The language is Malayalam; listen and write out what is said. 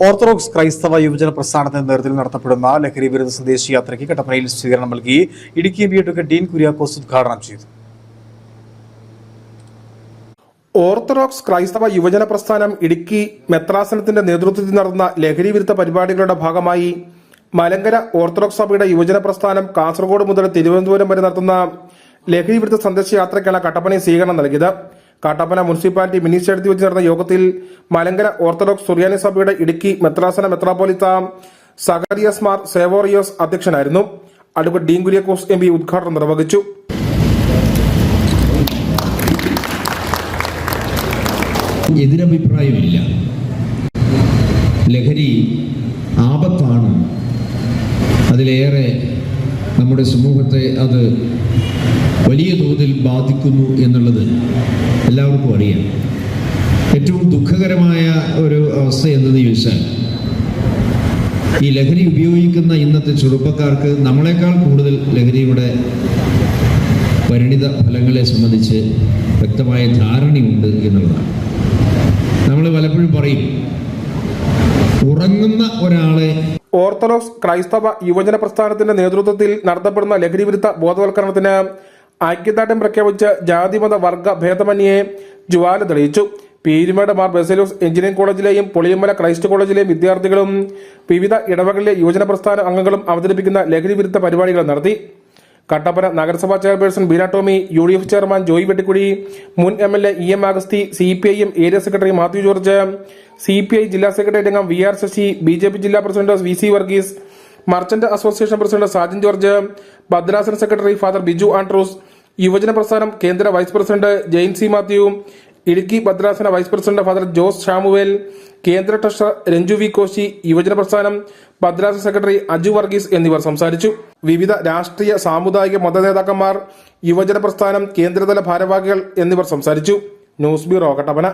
ഓർത്തഡോക്സ് ക്രൈസ്തവ യുവജന പ്രസ്ഥാനത്തിന്റെ നേതൃത്വത്തിൽ നടത്തപ്പെടുന്ന ലഹരി വിരുദ്ധ സന്ദേശ യാത്രയ്ക്ക് കട്ടപ്പനയിൽ സ്വീകരണം നൽകി ഇടുക്കി ബി ഡീൻ കുര്യാക്കോസ് ഉദ്ഘാടനം ചെയ്തു. ഓർത്തഡോക്സ് ക്രൈസ്തവ യുവജന പ്രസ്ഥാനം ഇടുക്കി മെത്രാസനത്തിന്റെ നേതൃത്വത്തിൽ നടന്ന ലഹരി വിരുദ്ധ പരിപാടികളുടെ ഭാഗമായി മലങ്കര ഓർത്തഡോക്സ് സഭയുടെ യുവജന പ്രസ്ഥാനം കാസർഗോഡ് മുതൽ തിരുവനന്തപുരം വരെ നടത്തുന്ന ലഹരി വിരുദ്ധ സന്ദേശ യാത്രയ്ക്കാണ് കട്ടപ്പനയിൽ സ്വീകരണം നൽകിയത്. കട്ടപ്പന മുനിസിപ്പാലിറ്റി മിനി സ്റ്റേഡിയത്തിൽ വെച്ച് നടന്ന യോഗത്തിൽ മലങ്കര ഓർത്തഡോക്സ് സുറിയാനി സഭയുടെ ഇടുക്കി മെത്രാസന മെത്രാപോലിത്ത സഗരിയസ് മാർ സേവോറിയോസ് അധ്യക്ഷനായിരുന്നു. Advocate Dean Kuriakose M P ഉദ്ഘാടനം നിർവഹിച്ചു. എതിരഭിപ്രായമില്ല. ലഹരി ആപത്താണ്. അതിലേറെ നമ്മുടെ സമൂഹത്തെ അത് വലിയ തോതിൽ ബാധിക്കുന്നു എന്നുള്ളത് എല്ലാവർക്കും അറിയാം. ഏറ്റവും ദുഃഖകരമായ ഒരു അവസ്ഥ എന്തെന്ന് ചോദിച്ചാൽ ഈ ലഹരി ഉപയോഗിക്കുന്ന ഇന്നത്തെ ചെറുപ്പക്കാർക്ക് നമ്മളെക്കാൾ കൂടുതൽ ലഹരിയുടെ പരിണിത ഫലങ്ങളെ സംബന്ധിച്ച് വ്യക്തമായ ധാരണയുണ്ട് എന്നുള്ളതാണ്. നമ്മൾ പലപ്പോഴും പറയും ഉറങ്ങുന്ന ഒരാളെ ഓർത്തഡോക്സ് ക്രൈസ്തവ യുവജന പ്രസ്ഥാനത്തിന്റെ നേതൃത്വത്തിൽ നടത്തപ്പെടുന്ന ലഹരി വിരുദ്ധ ബോധവൽക്കരണത്തിന് ഐക്യദാർഢ്യം പ്രഖ്യാപിച്ച് ജാതിമത വർഗ ഭേദമന്യെ ജുവാല തെളിയിച്ചു. പീരുമേട് മാർ ബെസലൂസ് എഞ്ചിനീയറിംഗ് കോളേജിലെയും പൊളിയമ്മല ക്രൈസ്റ്റ് കോളേജിലെയും വിദ്യാർത്ഥികളും വിവിധ ഇടവകളിലെ യുവജന പ്രസ്ഥാന അംഗങ്ങളും അവതരിപ്പിക്കുന്ന ലഹരി വിരുദ്ധ പരിപാടികൾ നടത്തി. കട്ടപ്പന നഗരസഭാ chairperson Beena Tomy U D F chairman Joy Vettikuzhy മുൻ M L A E M Agasthy C P I M area secretary Mathew George C P I ജില്ലാ സെക്രട്ടറി അംഗം V R Sasi B J P ജില്ലാ president V C Varghese merchant association president Sajan George ഭദ്രാസന സെക്രട്ടറി ഫാദർ ബിജു ആൻഡ്രൂസ് യുവജന പ്രസ്ഥാനം കേന്ദ്ര vice president Jain C Mathew Idukki ഭദ്രാസന vice president father Jose Shamuel കേന്ദ്ര ട്രഷറർ രഞ്ജു വി കോശി യുവജന പ്രസ്ഥാനം ഭദ്രാസന സെക്രട്ടറി അജു വർഗീസ് എന്നിവർ സംസാരിച്ചു. വിവിധ രാഷ്ട്രീയ സാമുദായിക മത നേതാക്കന്മാർ യുവജന പ്രസ്ഥാനം കേന്ദ്രതല ഭാരവാഹികൾ എന്നിവർ സംസാരിച്ചു. News bureau Kattappana.